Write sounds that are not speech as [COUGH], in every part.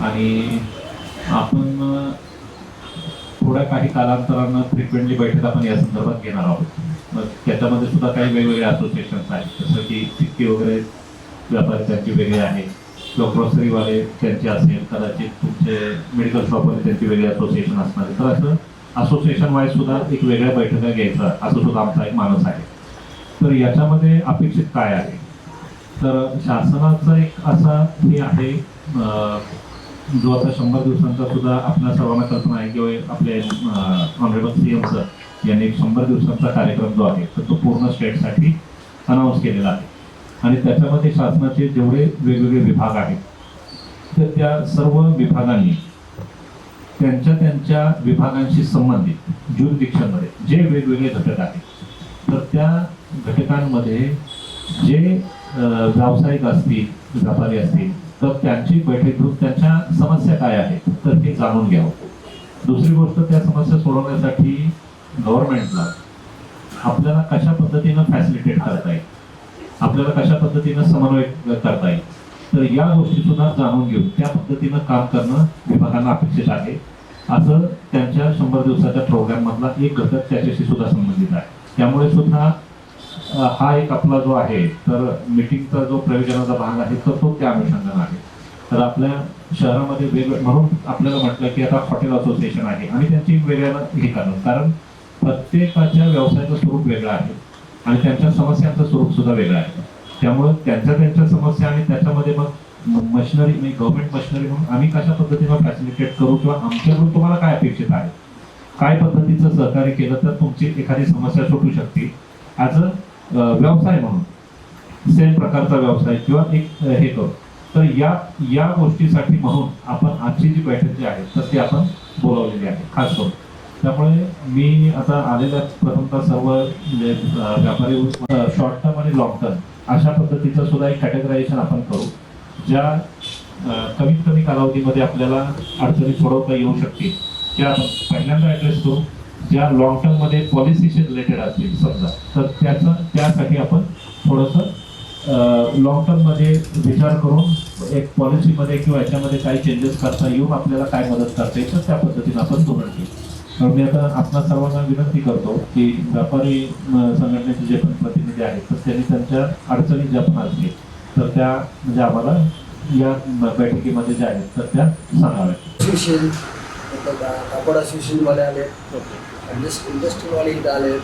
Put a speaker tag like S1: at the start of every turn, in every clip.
S1: आणि आपण थोड्या काही कालांतरानं फ्रिक्वेंटली बैठक आपण या संदर्भात घेणार आहोत. मग त्याच्यामध्ये सुद्धा काही वेगवेगळे असोसिएशन्स आहेत. जसं की सिक्की वगैरे व्यापारी त्यांची वेगळी आहे. किंवा ग्रॉसरीवाले त्यांचे असेल कदाचित तुमचे मेडिकल शॉपवाले त्यांची वेगळी असोसिएशन असणार तर असं असोसिएशन वाईज सुद्धा एक वेगळ्या बैठका घ्यायचा. असं सुद्धा आमचा एक माणूस आहे. तर याच्यामध्ये अपेक्षित काय आहे? तर शासनाचा एक असा हे आहे जो आता शंभर दिवसांचा सुद्धा आपल्या सर्वांना कल्पना आहे किंवा आपले ऑनरेबल सी एम सर यांनी एक शंभर दिवसांचा कार्यक्रम जो आहे तर तो पूर्ण स्टेटसाठी अनाऊन्स केलेला आहे. आणि त्याच्यामध्ये शासनाचे जेवढे वेगवेगळे विभाग आहेत तर त्या सर्व विभागांनी त्यांच्या त्यांच्या विभागांशी संबंधित ज्युरिडिक्शनमध्ये जे वेगवेगळे घटक आहेत तर त्या घटकांमध्ये जे व्यावसायिक असतील व्यापारी असतील तर त्यांची बैठक घेऊन त्यांच्या समस्या काय आहेत तर ते जाणून घ्यावं. दुसरी गोष्ट त्या समस्या सोडवण्यासाठी गव्हर्नमेंटला आपल्याला कशा पद्धतीनं फॅसिलिटेट करता येईल? आपल्याला कशा पद्धतीनं समन्वय करता येईल? तर या गोष्टी सुद्धा जाणून घेऊन त्या पद्धतीनं काम करणं विभागांना अपेक्षित आहे. असं त्यांच्या शंभर दिवसाच्या प्रोग्राममधला एक घटक त्याच्याशी सुद्धा संबंधित आहे. त्यामुळे सुद्धा हा एक आपला जो आहे तर मीटिंगचा जो प्रयोजनाचा भाग आहे तर तो त्या अनुषंगाने आहे. तर आपल्या शहरामध्ये वेगवेगळं म्हणून आपल्याला म्हटलं की आता हॉटेल असोसिएशन आहे आणि त्यांची वेगळ्यानं हे करणं. कारण प्रत्येकाच्या व्यवसायाचं स्वरूप वेगळं आहे आणि त्यांच्या समस्यांचं स्वरूप सुद्धा वेगळं आहे. त्यामुळे त्यांच्या त्यांच्या समस्या आणि त्याच्यामध्ये मग मशिनरी म्हणजे गव्हर्नमेंट मशिनरी म्हणून आम्ही कशा पद्धतीनं फॅसिलिटेट करू किंवा आमच्याकडून तुम्हाला काय अपेक्षित आहे? काय पद्धतीचं सहकार्य केलं तर तुमची एखादी समस्या सुटू शकते? ॲज अ व्यवसाय म्हणून. सेम प्रकारचा व्यवसाय किंवा एक हे करू. तर या या गोष्टीसाठी म्हणून आपण आजची जी बैठक जी आहे तर ती आपण बोलावलेली आहे खास करून. त्यामुळे मी आता आलेल्या प्रथमतः सर्व म्हणजे व्यापारी शॉर्ट टर्म आणि लॉंग टर्म अशा पद्धतीचं सुद्धा एक कॅटेगरायझेशन आपण करू ज्या कमीत कमी कालावधीमध्ये आपल्याला अडचणी सोडवता येऊ शकतील. त्या आपण पहिल्यांदा ॲड्रेस करू ज्या लॉंग टर्ममध्ये पॉलिसीशी रिलेटेड असतील समजा. तर त्याचं त्यासाठी आपण थोडंसं लॉंग टर्ममध्ये विचार करून एक पॉलिसीमध्ये किंवा याच्यामध्ये काही चेंजेस करता येऊन आपल्याला काय मदत करता येईल तर त्या पद्धतीनं आपण धोरण घेऊ. तर मी आता आपणा सर्वांना विनंती करतो की व्यापारी संघटनेचे जे पण प्रतिनिधी आहेत तर त्यांनी त्यांच्या अडचणी ज्या पण असतील तर त्या म्हणजे आम्हाला या बैठकीमध्ये ज्या आहेत तर त्या सांगाव्यात.
S2: असोसिएशन कापड असोसिएशनवाले आले. इंडस्ट इंडस्ट्रीवाले इथं आले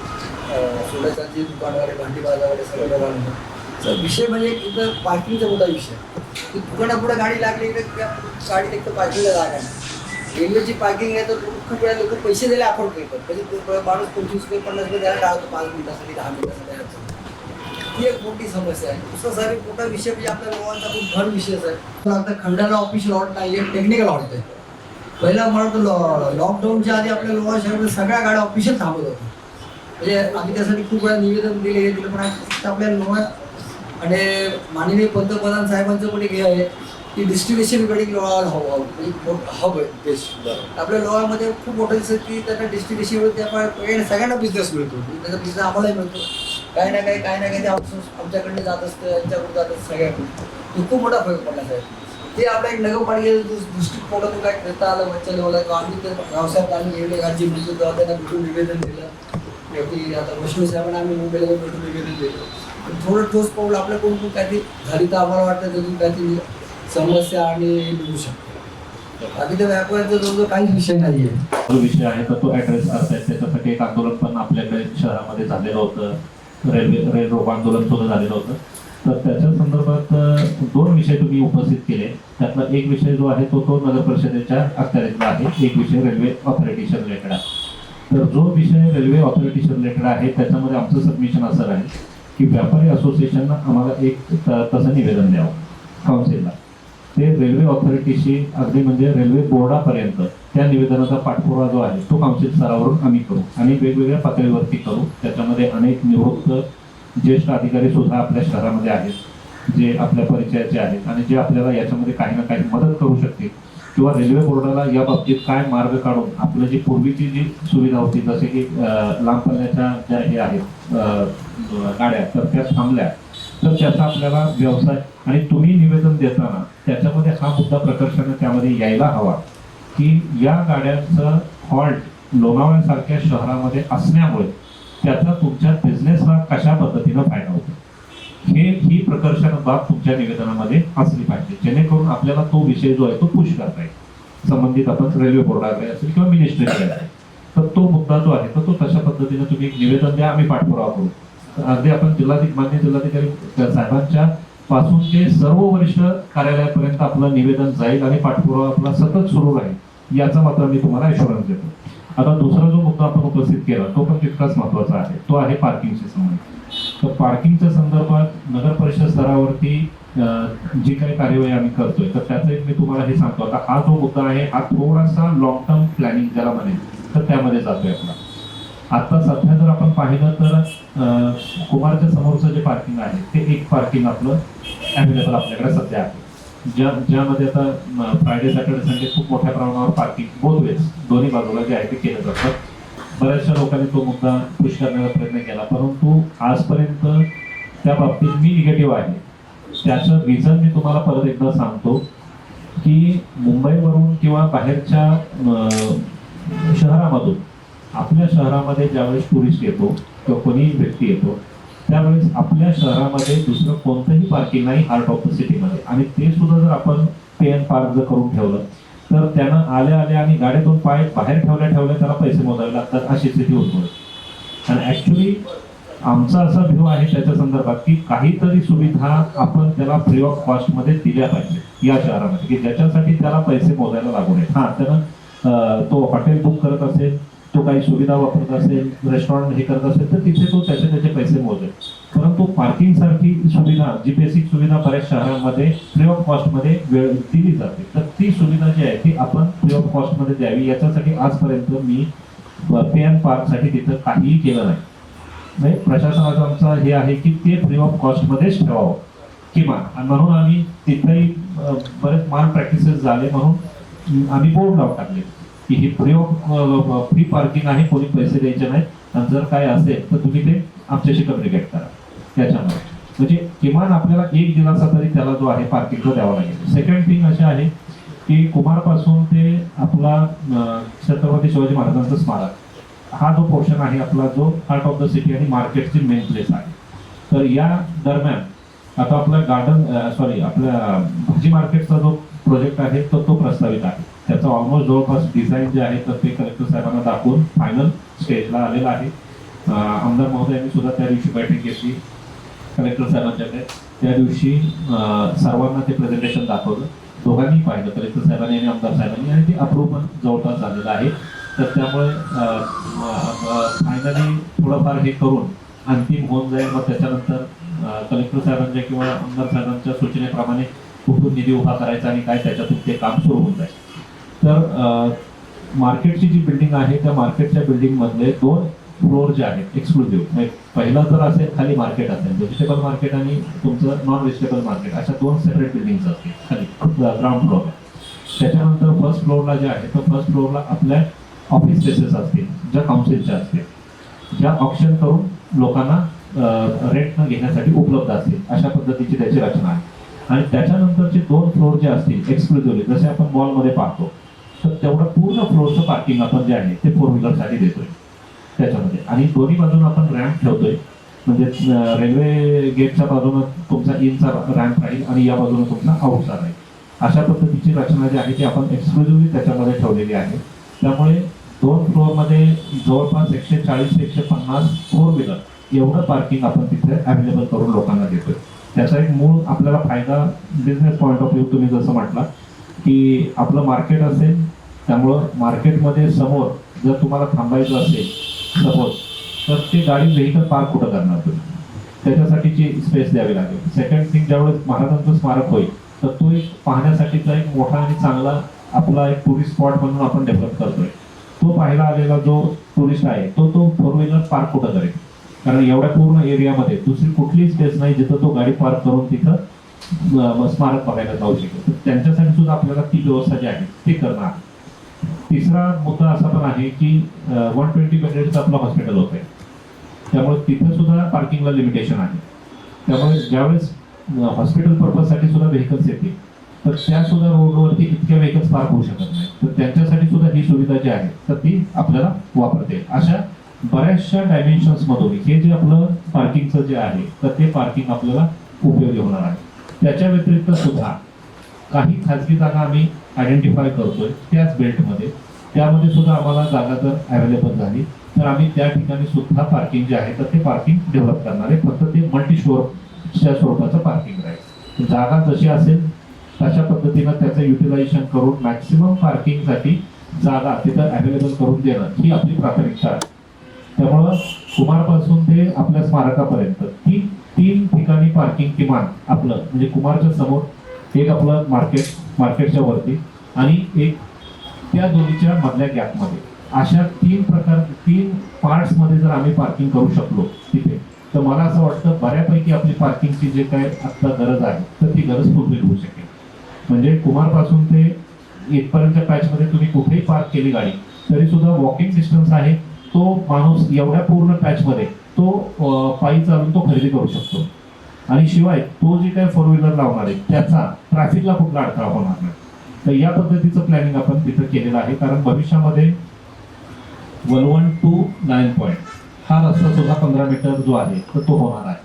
S2: सोड्याचे दुकानवाले भांडी बाजारवाले सगळे लोक आले तर विषय म्हणजे इथं पार्किंगचा मोठा विषय. की दुकानापुढे गाडी लागली तर त्या गाडी एक तर पार्किंगला जागा नाही. रेल्वेची पार्किंग आहे तर खूप वेळा लोक पैसे दिले आपण करतात. म्हणजे माणूस पंचवीस रुपये पन्नास रुपये द्यायला टाळतो पाच मिनिटासाठी दहा मिनिटासाठी यायचं. ही एक मोठी समस्या आहे. दुसरा सारी मोठा विषय म्हणजे आपल्या लोकांचा खूप भर विषयच आहे. आता खंडाला ऑफिस लॉट नाही आहे टेक्निकल लॉट आहे. पहिला म्हणतो लॉकडाऊनच्या आधी आपल्या लोक शहरात सगळ्या गाड्या ऑफिशियल थांबत होत्या. म्हणजे आम्ही त्यासाठी खूप वेळा निवेदन दिले हे दिलं पण आपल्या लोकात आणि माननीय पंतप्रधान साहेबांचं पण एक हे आहे की डिस्ट्रिब्युशन बिल्डिंग लोळावर हवं हवं हब आहे. देश आपल्या लोळामध्ये खूप मोठं दिसतं की त्यांना डिस्ट्रिब्युशन त्यामुळे सगळ्यांना बिझनेस मिळतो. त्याचा बिझनेस आम्हालाही मिळतो. काही ना काही काही ना काही ते आमचं- आमच्याकडे जात असतं यांच्याकडे जात असतं सगळ्याकडे तो खूप मोठा फरक पडला साहेब. ते आपल्या एक नगरपालिकेचं दृष्टिकोनातून काय करता आलं बच्चा लेवलला किंवा आम्ही तर व्यवसायात आम्ही एवढे राज्य मिळतो तेव्हा त्यांना भेटून निवेदन दिलं. की आता वैष्णव साहेबांना आम्ही मुंबईला जाऊन भेटून निवेदन दिलं. पण थोडं ठोस पाऊल आपल्याकडून पण काहीतरी झाली तर आम्हाला वाटतं त्यातून काहीतरी समस्या आणि निघू शकतो. बाकी त्या व्यापाराचा जवळजवळ काहीच विषय नाही आहे
S1: जो विषय आहे तर तो ऍड्रेस करतायत त्याच्यासाठी एक आंदोलन पण आपल्याकडे शहरामध्ये झालेलं होतं. रेल्वे रेल रोको आंदोलन सुद्धा झालेलं होतं. तर त्याच्या संदर्भात दोन विषय तुम्ही उपस्थित केले. त्यातला एक विषय जो आहे तो तो नगर परिषदेच्या अखत्यारीतला आहे. एक विषय रेल्वे ऑथॉरिटीशन रिलेटेड आहे तर जो विषय रेल्वे ऑथॉरिटीशी रिलेटेड आहे त्याच्यामध्ये आमचं सबमिशन असं राहील की व्यापारी असोसिएशननं आम्हाला एक तसं निवेदन द्यावं. काउन्सिलला ते रेल्वे ऑथॉरिटीशी अगदी म्हणजे रेल्वे बोर्डापर्यंत त्या निवेदनाचा पाठपुरावा जो आहे तो काउन्सिल स्तरावरून आम्ही करू. आणि वेगवेगळ्या पातळीवरती करू. त्याच्यामध्ये अनेक निवृत्त ज्येष्ठ अधिकारी सुद्धा आपल्या शहरामध्ये आहेत जे आपल्या परिचयाचे आहेत आणि जे आपल्याला याच्यामध्ये काही ना काही मदत करू शकतील. किंवा रेल्वे बोर्डाला या बाबतीत काय मार्ग काढून आपलं जी पूर्वीची जी सुविधा होती जसे की लांब पल्ल्याच्या ज्या हे आहेत गाड्या तर त्या थांबल्या. तर त्याचा आपल्याला व्यवसाय आणि तुम्ही निवेदन देताना त्याच्यामध्ये हा मुद्दा प्रकर्षाने त्यामध्ये यायला हवा की या गाड्यांचं हॉल्ट लोणावळ्यासारख्या शहरामध्ये असल्यामुळे त्याचा तुमच्या बिझनेसला कशा पद्धतीनं फायदा होतो? हे ही प्रकर्षण बाब तुमच्या निवेदनामध्ये असली पाहिजे. जेणेकरून आपल्याला तो विषय जो आहे तो पुश करता येईल. संबंधित आपण रेल्वे बोर्डाकडे असेल किंवा मिनिस्ट्रीकडे असेल. तर तो मुद्दा जो आहे तर तो तशा पद्धतीने तुम्ही एक निवेदन द्या आम्ही पाठपुरावा करू. तर अगदी आपण जिल्हाधिक मान्य जिल्हाधिकारी साहेबांच्या पासून ते सर्व वरिष्ठ कार्यालयापर्यंत आपलं निवेदन जाईल आणि पाठपुरावा आपला सतत सुरू राहील याचा मात्र मी तुम्हाला अशुरन्स देतो. आता दुसरा जो मुद्दा आपण उपस्थित केला तो पण तितकाच महत्त्वाचा आहे. तो आहे पार्किंगशी संबंधित तर पार्किंगच्या संदर्भात नगर परिषद स्तरावरती जी काही कार्यवाही आम्ही करतोय तर त्याचं एक मी तुम्हाला हे सांगतो. आता हा जो मुद्दा आहे हा थोडासा लॉंग टर्म प्लॅनिंग ज्याला म्हणेल तर त्यामध्ये जातोय आपला. आता सध्या जर आपण पाहिलं तर कुमारच्या समोरचं जे पार्किंग आहे ते एक पार्किंग आपलं अवेलेबल आपल्याकडे सध्या आहे. ज्या ज्यामध्ये आता फ्रायडे सॅटर्डे संडे खूप मोठ्या प्रमाणावर पार्किंग बोथ वेज दोन्ही बाजूला जे आहे ते केलं जातं. बऱ्याचशा लोकांनी तो मुद्दा पुश करण्याचा प्रयत्न केला परंतु आजपर्यंत त्या बाबतीत मी निगेटिव्ह आहे. त्याचं रिझन मी तुम्हाला परत एकदा सांगतो की मुंबईवरून किंवा बाहेरच्या शहरामधून आपल्या शहरामध्ये ज्यावेळेस टुरिस्ट येतो किंवा कोणीही व्यक्ती येतो त्यावेळेस आपल्या शहरामध्ये दुसरं कोणतंही पार्किंग नाही हार्ट ऑफ द सिटीमध्ये आणि ते सुद्धा जर आपण पे एन पार्क जर करून ठेवलं तर त्यानं आल्या आल्या आणि गाड्यातून पाय बाहेर ठेवल्या ठेवल्या त्याला पैसे मोजावे लागतात अशी स्थिती होतो आणि ॲक्च्युली आमचा असा व्ह्यू आहे त्याच्या संदर्भात की काहीतरी सुविधा आपण त्याला फ्री ऑफ कॉस्टमध्ये दिल्या पाहिजे या शहरामध्ये की ज्याच्यासाठी त्याला पैसे मोजायला लागू नये हां त्यानं तो हॉटेल बुक करत असेल तो काही सुविधा वापरत असेल रेस्टॉरंट हे करत असेल तर तिथे तो त्याचे त्याचे पैसे मोजेल. परंतु पार्किंग सारखी सुविधा जी बेसिक सुविधा बऱ्याच शहरांमध्ये फ्री ऑफ कॉस्टमध्ये वेळ दिली जाते. तर ती सुविधा जी आहे ती आपण फ्री ऑफ कॉस्टमध्ये द्यावी. याच्यासाठी आजपर्यंत मी पे अँड पार्कसाठी तिथं काहीही केलं नाही. म्हणजे प्रशासनाचं आमचं हे आहे की ते फ्री ऑफ कॉस्टमध्येच ठेवावं. किमान. आणि म्हणून आम्ही तिथेही बरेच मान प्रॅक्टिसेस झाले म्हणून आम्ही बोर्ड लावून टाकले. की ही फ्री फ्री पार्किंग आहे कोणी पैसे द्यायचे नाहीत. आणि जर काय असेल तर तुम्ही ते आमच्याशी कम्युनिकेट करा. त्याच्यामुळे. म्हणजे किमान आपल्याला एक दिलासा तरी त्याला जो आहे पार्किंगचा द्यावा लागेल. सेकंड थिंग असे आहे की कुमारपासून ते आपला छत्रपती शिवाजी महाराजांचं स्मारक. हा जो पोर्शन आहे आपला जो हार्ट ऑफ द सिटी आणि मार्केटची मेन प्लेस आहे. तर या दरम्यान आता आपला गार्डन सॉरी आपल्या भाजी मार्केटचा जो प्रोजेक्ट आहे तो तो प्रस्तावित आहे. त्याचं ऑलमोस्ट जवळपास डिझाईन जे आहे तर ते कलेक्टर साहेबांना दाखवून फायनल स्टेजला आलेलं आहे. आमदार महोदयांनी सुद्धा त्या दिवशी बैठक घेतली. कलेक्टर साहेबांच्याकडे. त्या दिवशी सर्वांना ते प्रेझेंटेशन दाखवलं. दोघांनी पाहिलं कलेक्टर साहेबांनी आणि आमदार साहेबांनी. आणि ते अप्रूव्ह पण जवळपास झालेलं आहे. तर त्यामुळे फायनली थोडंफार हे करून अंतिम होऊन जाईल. मग त्याच्यानंतर कलेक्टर साहेबांच्या किंवा आमदार साहेबांच्या सूचनेप्रमाणे कुठून निधी उभा करायचा आणि काय त्याच्यातून ते काम सुरू होऊन जाईल. तर मार्केटची जी बिल्डिंग आहे त्या मार्केटच्या बिल्डिंगमधले दोन फ्लोअर जे आहेत एक्सक्लुझिव्ह म्हणजे पहिला तर असेल खाली मार्केट असेल व्हेजिटेबल मार्केट आणि तुमचं नॉन व्हेजिटेबल मार्केट अशा दोन सेपरेट बिल्डिंग्स असतील खाली ग्राउंड फ्लोअर त्याच्यानंतर फर्स्ट फ्लोअरला जे आहे तर फर्स्ट फ्लोअरला आपल्या ऑफिस स्पेसेस असतील ज्या काउन्सिलच्या असतील. ज्या ऑप्शन करून लोकांना रेंटनं घेण्यासाठी उपलब्ध असतील अशा पद्धतीची त्याची रचना आहे. आणि त्याच्यानंतरचे दोन फ्लोअर जे असतील एक्सक्लुझिव्हली जसे आपण मॉलमध्ये पाहतो तर तेवढं पूर्ण फ्लोरचं पार्किंग आपण जे आहे ते फोर व्हीलरसाठी देतोय. त्याच्यामध्ये. आणि दोन्ही बाजून आपण रॅम्प ठेवतोय. म्हणजे रेल्वे गेटच्या बाजूनं तुमचा इनचा रॅम्प राहील आणि या बाजूनं तुमचा आउटचा राहील. अशा पद्धतीची रचना जी आहे ती आपण एक्सक्लुझिव्हली त्याच्यामध्ये ठेवलेली आहे. त्यामुळे दोन फ्लोअरमध्ये जवळपास एकशे चाळीस ते एकशे पन्नास फोर व्हीलर एवढं पार्किंग आपण तिथे अवेलेबल करून लोकांना देतोय. त्याचा एक मूळ आपल्याला फायदा बिझनेस पॉईंट ऑफ व्ह्यू तुम्ही जसं म्हटला की आपलं मार्केट असेल त्यामुळं मार्केटमध्ये समोर जर तुम्हाला थांबायचं असेल सपोज तर ते गाडी व्हेकल पार्क कुठं करणार तुम्ही? त्याच्यासाठीची स्पेस द्यावी लागेल. सेकंड थिंग ज्यावेळेस महाराजांचं स्मारक होईल तर तो एक पाहण्यासाठीचा एक मोठा आणि चांगला आपला एक टुरिस्ट स्पॉट म्हणून आपण डेव्हलप करतोय. तो पाहायला आलेला जो टुरिस्ट आहे तो तो फोर व्हीलर पार्क कुठं करेल? कारण एवढ्या पूर्ण एरियामध्ये दुसरी कुठलीही स्पेस नाही जिथं तो गाडी पार्क करून तिथं स्मारक बघायला जाऊ शकेल. तर त्यांच्यासाठी सुद्धा आपल्याला ती व्यवस्था जी आहे ती करणार. आहे तिसरा मुद्दा असा पण आहे की वन ट्वेंटी बेडेडचं आपलं हॉस्पिटल होत आहे त्यामुळे तिथे सुद्धा पार्किंगला लिमिटेशन आहे. त्यामुळे ज्यावेळेस हॉस्पिटल पर्पजसाठी सुद्धा व्हेकल्स येतील तर त्या सुद्धा रोडवरती इतक्या व्हेकल्स पार्क होऊ शकत नाही तर त्यांच्यासाठी सुद्धा ही सुविधा जी आहे तर ती आपल्याला वापरते अशा बऱ्याचशा डायमेन्शन्स मधून हे जे आपलं पार्किंगचं जे आहे तर ते पार्किंग आपल्याला उपयोगी होणार आहे. त्याच्या व्यतिरिक्त सुद्धा काही खाजगी जागा आम्ही आयडेंटिफाय करतोय त्याच बेल्टमध्ये त्यामध्ये सुद्धा आम्हाला जागा जर अवेलेबल झाली. तर आम्ही त्या ठिकाणी सुद्धा पार्किंग जे आहे तर ते पार्किंग डेव्हलप करणार आहे. फक्त ते मल्टी च्या स्वरूपाचं पार्किंग राहील. जागा जशी असेल तशा पद्धतीनं त्याचं युटिलायझेशन करून मॅक्सिमम पार्किंगसाठी जागा तिथं अवेलेबल करून देणं ही आपली प्राथमिकता आहे त्यामुळं कुमारपासून ते आपल्या स्मारकापर्यंत ती तीन ठिकाणी पार्किंग किमान आपलं म्हणजे कुमारच्या समोर एक आपलं मार्केट मार्केटच्या वरती आणि एक त्या दोन्हीच्या मधल्या गॅपमध्ये अशा तीन प्रकार तीन पार्ट्समध्ये जर आम्ही पार्किंग करू शकलो तिथे तर मला असं वाटतं बऱ्यापैकी आपली पार्किंगची जे काय आत्ता गरज आहे तर ती गरज फुलफिल होऊ शकेल. म्हणजे कुमारपासून ते इथपर्यंतच्या पॅचमध्ये तुम्ही कुठेही पार्क केली गाडी तरी सुद्धा वॉकिंग डिस्टन्स आहे तो माणूस एवढ्या पूर्ण पॅचमध्ये तो पायी चालून तो खरेदी करू शकतो. आणि शिवाय तो जे काय फोर व्हीलर लावणार आहे त्याचा ट्रॅफिकला कुठला अडथळा होणार नाही. तर या पद्धतीचं प्लॅनिंग आपण तिथं केलेलं आहे कारण भविष्यामध्ये वलवण टू नाईन पॉईंट हा रस्ता सुद्धा पंधरा मीटर जो आहे तर तो होणार आहे.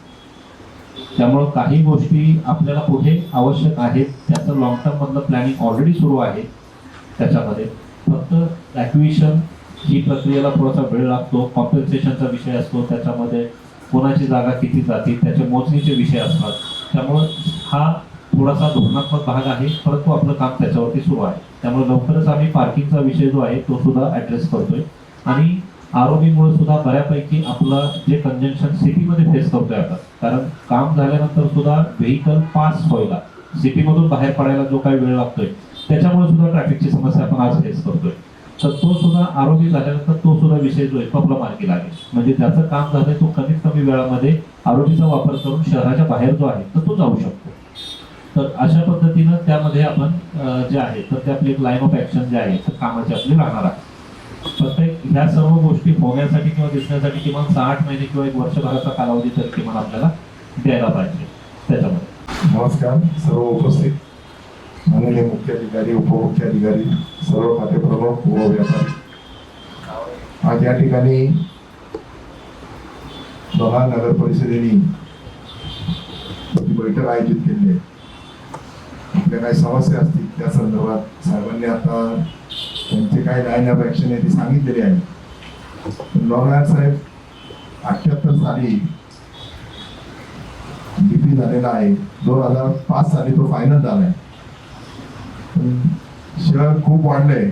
S1: त्यामुळं काही गोष्टी आपल्याला पुढे आवश्यक आहेत त्याचं लॉंग टर्ममधलं प्लॅनिंग ऑलरेडी सुरू आहे त्याच्यामध्ये. फक्त ॲक्विशन ही प्रक्रियेला थोडासा वेळ लागतो कॉम्पन्सेशनचा विषय असतो त्याच्यामध्ये कोणाची जागा किती जाते त्याचे मोजणीचे विषय असतात. त्यामुळं हा थोडासा धोरणात्मक भाग आहे परंतु आपलं काम त्याच्यावरती सुरू आहे. त्यामुळे लवकरच आम्ही पार्किंगचा विषय जो आहे तो सुद्धा ॲड्रेस करतोय. आणि आरोग्यमुळे सुद्धा बऱ्यापैकी आपलं जे कंजेक्शन सिटीमध्ये फेस करतोय आता कारण काम झाल्यानंतर सुद्धा व्हेकल पास व्हायला सिटीमधून बाहेर पडायला जो काही वेळ लागतोय त्याच्यामुळे सुद्धा ट्रॅफिकची समस्या आपण आज फेस करतोय. तर तो सुद्धा आरोग्य झाल्यानंतर तो सुद्धा विषय जो आहे तो मार्गी लागेल. म्हणजे ज्याचं काम झालंय तो कमीत कमी वेळामध्ये आरोग्याचा वापर करून शहराच्या बाहेर जो आहे तर तो जाऊ शकतो. तर अशा पद्धतीनं त्यामध्ये आपण जे आहे तर ते आपली एक लाईन ऑफ ऍक्शन जे आहे तर कामाची आपली राहणार आहे. प्रत्येक ह्या सर्व गोष्टी होण्यासाठी किंवा दिसण्यासाठी किमान सहा आठ महिने किंवा एक वर्षभराचा कालावधी तर किमान आपल्याला द्यायला पाहिजे. त्याच्यामध्ये.
S3: नमस्कार सर्व उपस्थित. माननीय मुख्याधिकारी उपमुख्याधिकारी सर्व खातेप्रमुख व व्यापारी आज या ठिकाणी लोहा नगर परिषदेने बैठक आयोजित केली आहे. आपल्या काही समस्या असतील त्या संदर्भात साहेबांनी आता त्यांचे काय लाईन ऑफ ऍक्शन आहे ती सांगितलेली आहे लोणार साहेब अठ्याहत्तर साली डीपी झालेला आहे. दोन हजार पाच साली तो फायनल झाला आहे. शहर खूप वाढलंय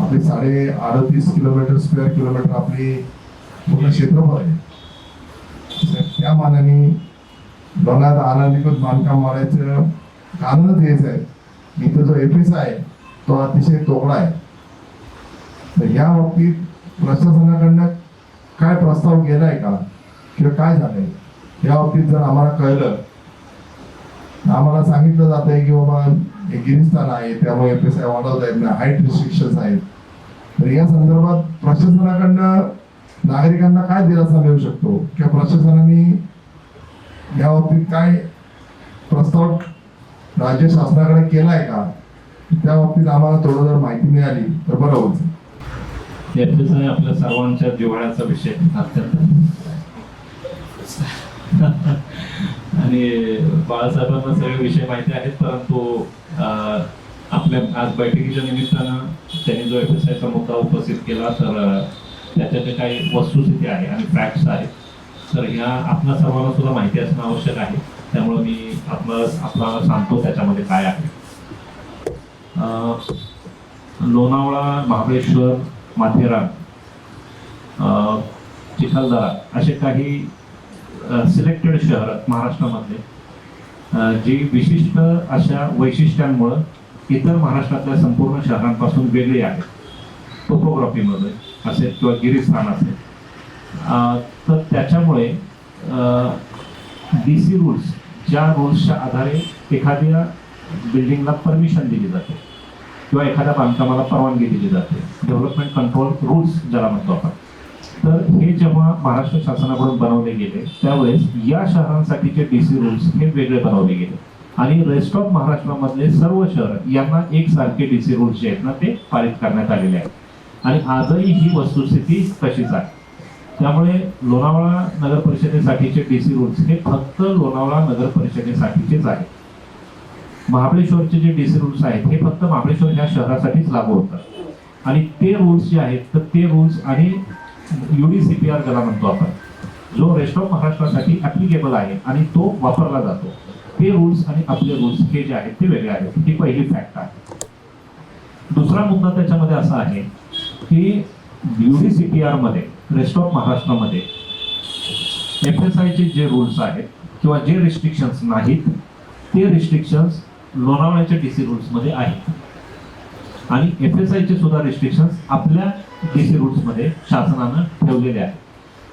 S3: आपली साडे अडतीस किलोमीटर स्क्वेअर किलोमीटर आपली पूर्ण क्षेत्रफळ आहे. त्या मानाने लोणात अनाधिकृत बांधकाम वाढायचं कारणच हेच आहे. इथं जो एफ एस आहे तो अतिशय तोकडा आहे. तर या बाबतीत प्रशासनाकडनं काय प्रस्ताव गेलाय का? किंवा काय झालंय? या बाबतीत जर आम्हाला कळलं आम्हाला सांगितलं जात आहे की बाबा गिरिस्थान आहे त्यामुळे एफ एस आय वाढवता येत नाही. हाईट रिस्ट्रिक्शन आहेत. तर या संदर्भात प्रशासनाकडनं नागरिकांना काय दिलासा मिळू शकतो? किंवा प्रशासनाने या बाबतीत काय प्रस्ताव राज्य शासनाकडे केला आहे का? त्या बाबतीत आम्हाला थोडं जर माहिती मिळाली. तर बरं होईल.
S1: याच्याच आपल्या सर्वांच्या जिव्हाळ्याचा विषय अत्यंत [LAUGHS] आणि बाळासाहेबांना सगळे विषय माहिती आहेत परंतु आपल्या आज बैठकीच्या निमित्तानं त्यांनी जो एफ एस आयचा मुद्दा उपस्थित केला तर त्याच्या जे काही वस्तुस्थिती आहे आणि फॅक्ट्स आहेत तर ह्या आपल्या सर्वांना सुद्धा माहिती असणं आवश्यक आहे. त्यामुळे मी आपलं आपल्याला सांगतो त्याच्यामध्ये काय आहे. लोणावळा महाबळेश्वर माथेरान चिखलदरा असे काही सिलेक्टेड शहर महाराष्ट्रामधले. जी विशिष्ट अशा वैशिष्ट्यांमुळं इतर महाराष्ट्रातल्या संपूर्ण शहरांपासून वेगळी आहेत टोपोग्राफीमध्ये असेल किंवा गिरीस्थान असेल. तर त्याच्यामुळे डी सी रूल्स ज्या रूल्सच्या आधारे एखाद्या बिल्डिंगला परमिशन दिली जाते किंवा एखाद्या बांधकामाला परवानगी दिली जाते. डेव्हलपमेंट कंट्रोल रूल्स ज्याला म्हणतो आपण. तर हे जेव्हा महाराष्ट्र शासनाकडून बनवले गेले त्यावेळेस या शहरांसाठीचे डी सी रूल्स हे वेगळे बनवले गेले. आणि रेस्ट ऑफ महाराष्ट्रामधले सर्व शहर यांना एकसारखे डीसी रूल्स जे आहेत ना ते पारित करण्यात आलेले आहेत. आणि आजही ही वस्तुस्थिती तशीच आहे. त्यामुळे लोणावळा नगर परिषदेसाठीचे डीसी रूल्स हे फक्त लोणावळा नगर परिषदेसाठीचेच आहेत. महाबळेश्वरचे जे डीसी रूल्स आहेत हे फक्त महाबळेश्वर ह्या शहरासाठीच लागू होतात. आणि ते रूल्स जे आहेत तर ते रूल्स आणि युडीसीपीआर ज्याला म्हणतो आपण जो रेस्ट ऑफ महाराष्ट्रासाठी ऍप्लिकेबल आहे आणि तो वापरला जातो. ते रूल्स आणि आपले रूल्स हे जे आहेत ते वेगळे आहेत. ही पहिली फॅक्ट आहे. दुसरा मुद्दा त्याच्यामध्ये असा आहे की युडीसीपीआरमध्ये रेस्ट ऑफ महाराष्ट्रामध्ये एफ एस आयचे जे रूल्स आहेत किंवा जे रिस्ट्रिक्शन्स नाहीत ते रिस्ट्रिक्शन्स लोणावळ्याच्या डी सी रूल्समध्ये आहेत. आणि एफ एस आयचे सुद्धा रिस्ट्रिक्शन्स आपल्या डी सी रूल्समध्ये शासनानं ठेवलेले आहे.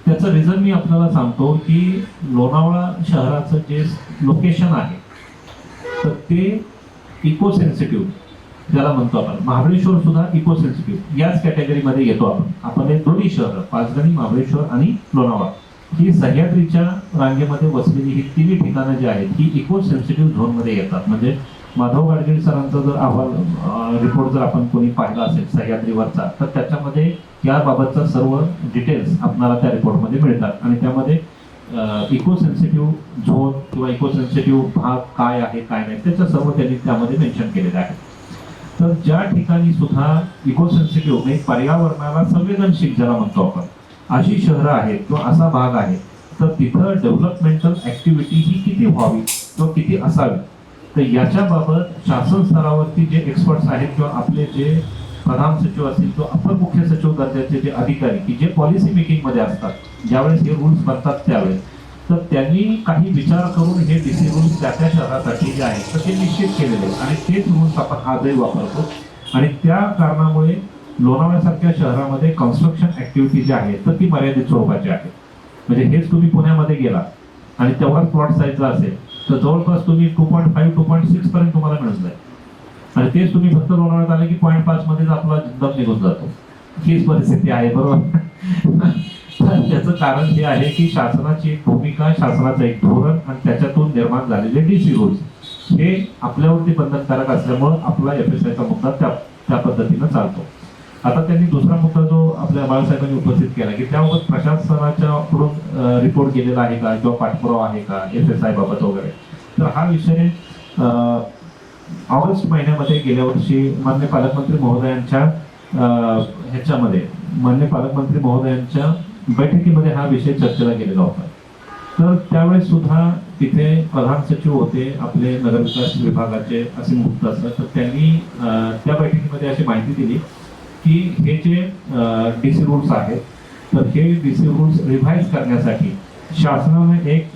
S1: त्याचं रिझन मी आपल्याला सांगतो की लोणावळा शहराचं जे लोकेशन आहे तर ते इको सेन्सिटिव्ह ज्याला म्हणतो आपण. महाबळेश्वर सुद्धा इको सेन्सिटिव्ह याच कॅटेगरीमध्ये येतो आपण. आपण हे दोन्ही शहरं पाचगणी महाबळेश्वर आणि लोणावळा. ही सह्याद्रीच्या रांगेमध्ये वसलेली ही तिन्ही ठिकाणं जी आहेत ही इको सेन्सिटिव्ह झोनमध्ये येतात. म्हणजे माधव गाडगीळ सरांचा जर अहवाल रिपोर्ट जर आपण कोणी पाहिला असेल सह्याद्रीवरचा तर त्याच्यामध्ये याबाबतचा सर्व डिटेल्स आपल्याला त्या रिपोर्टमध्ये मिळतात. आणि त्यामध्ये इको सेन्सिटिव्ह झोन किंवा इको सेन्सिटिव्ह भाग काय आहे काय नाही त्याचं सर्व त्यांनी त्यामध्ये मेन्शन केलेलं आहे. तर ज्या ठिकाणी सुद्धा इको सेन्सिटिव्ह म्हणजे पर्यावरणाला संवेदनशील ज्याला म्हणतो आपण अशी शहरं आहेत किंवा असा भाग आहे तर तिथं डेव्हलपमेंटल ऍक्टिव्हिटी ही किती व्हावी किंवा किती असावी तर याच्याबाबत शासन स्तरावरती जे एक्सपर्ट्स आहेत किंवा आपले जे प्रधान सचिव असतील किंवा अपर मुख्य सचिव दर्जाचे जे अधिकारी की जे पॉलिसी मेकिंगमध्ये असतात ज्यावेळेस हे रूल्स बनतात त्यावेळेस तर त्यांनी काही विचार करून हे डीसी रूल्स त्या त्या शहरासाठी जे आहेत तर ते निश्चित केलेले आणि तेच रूल्स आपण आजही वापरतो. आणि त्या कारणामुळे लोणावळ्यासारख्या शहरामध्ये कन्स्ट्रक्शन ॲक्टिव्हिटी जी आहे तर ती मर्यादित स्वरूपाची आहे. म्हणजे हेच तुम्ही पुण्यामध्ये गेला आणि तेव्हाच प्लॉट साईजचा असेल तर जवळपास तुम्ही two point five two point six पर्यंत तुम्हाला मिळून जाईल. आणि तेच तुम्ही फक्त लोणावळ्यात आले की पॉईंट पाच मध्येच आपला दम निघून जातो. हीच परिस्थिती आहे बरोबर? तर त्याचं कारण हे आहे की शासनाची एक भूमिका शासनाचं एक धोरण आणि त्याच्यातून निर्माण झालेले डीसी रूल्स हे आपल्यावरती बंधनकारक असल्यामुळं आपला एफ एस आयचा मुद्दा त्या त्या पद्धतीनं चालतो. आता त्यांनी दुसरा मुद्दा जो आपल्या बाळासाहेबांनी उपस्थित केला की त्याबाबत प्रशासनाच्या कडून रिपोर्ट केलेला आहे का? किंवा पाठपुरावा आहे का? एस एस आय बाबत वगैरे. तर हा विषय ऑगस्ट महिन्यामध्ये गेल्या वर्षी मान्य पालकमंत्री महोदयांच्या ह्याच्यामध्ये मान्य पालकमंत्री महोदयांच्या बैठकीमध्ये हा विषय चर्चेला गेलेला होता. तर त्यावेळेस सुद्धा तिथे प्रधान सचिव होते आपले नगरविकास विभागाचे असे मुक्त असतात. तर त्यांनी त्या बैठकीमध्ये अशी माहिती दिली की हे जे डी सी रूल्स आहेत तर हे डी सी रूल्स रिव्हाइज करण्यासाठी शासनाने एक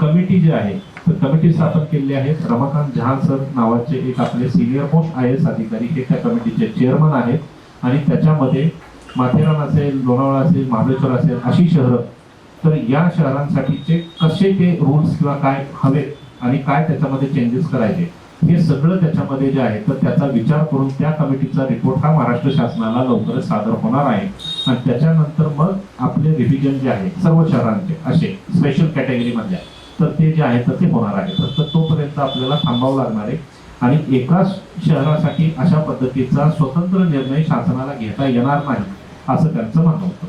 S1: कमिटी जी आहे तर कमिटी स्थापन केलेली आहे. रमाकांत जहान सर नावाचे एक आपले सिनियर मोस्ट आय एस अधिकारी हे त्या कमिटीचे चेअरमन आहेत. आणि त्याच्यामध्ये माथेरान असेल लोणावळा असेल महाबळेश्वर असेल अशी शहरं. तर या शहरांसाठीचे कसे ते रूल्स किंवा काय हवेत आणि काय त्याच्यामध्ये चेंजेस करायचे? हे सगळं त्याच्यामध्ये जे आहे तर त्याचा विचार करून त्या कमिटीचा रिपोर्ट हा महाराष्ट्र शासनाला लवकरच सादर होणार आहे. आणि त्याच्यानंतर मग आपले रिव्हिजन जे आहे सर्व शहरांचे असे स्पेशल कॅटेगरीमध्ये तर ते जे आहे तर ते होणार आहे. तर तोपर्यंत आपल्याला थांबावं लागणार आहे. आणि एकाच शहरासाठी अशा पद्धतीचा स्वतंत्र निर्णय शासनाला घेता येणार नाही असं त्यांचं म्हणणं होतं.